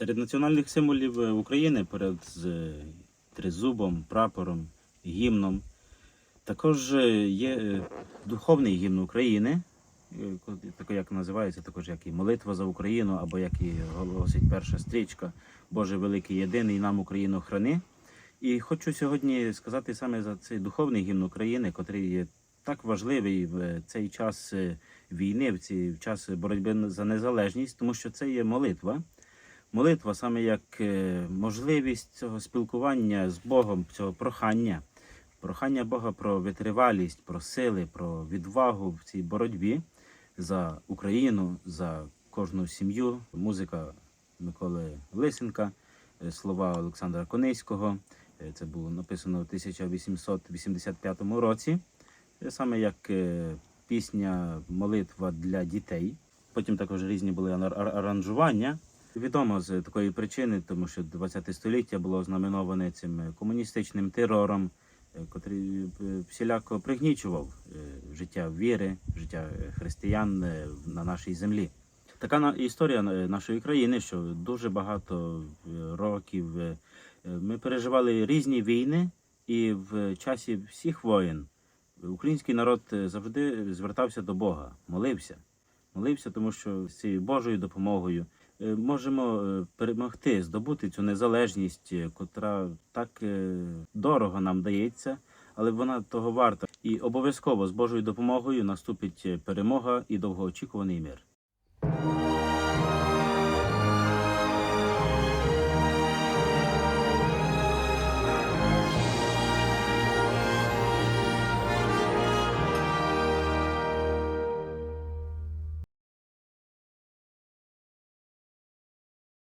Серед національних символів е, України поряд з е, тризубом, прапором, гімном. Також е, є духовний гімн України, такий, як називається, також як і молитва за Україну, або як і голосить перша стрічка Боже великий єдиний нам Україну храни. І хочу сьогодні сказати саме за цей духовний гімн України, котрий є так важливий в цей час війни, в цей час боротьби за незалежність, тому що це є молитва. Молитва саме як е, можливість цього спілкування з Богом, цього прохання, прохання Бога про витривалість, про сили, про відвагу в цій боротьбі за Україну, за кожну сім'ю. Музика Миколи Лисенка, е, слова Олександра Кониського. Е, Це було написано у 1885 році. Саме як пісня молитва для дітей. Потім також різні були ар- ар- аранжування. Відомо з такої причини, тому що 20 століття було знаменоване цим е, комуністичним терором, е, котрий е, всіляко пригнічував е, життя віри, життя е, християн е, на нашій землі. Така історія е, нашої країни, що дуже багато е, років е, е, ми переживали різні війни, і в часі всіх воєн український народ е, завжди звертався до Бога, молився. Молився, тому що з цією Божою допомогою е, можемо е, перемогти, здобути цю незалежність, е, котра так е, дорого нам дається, але вона того варта. І обов'язково з Божою допомогою наступить е, перемога і довгоочікуваний мир.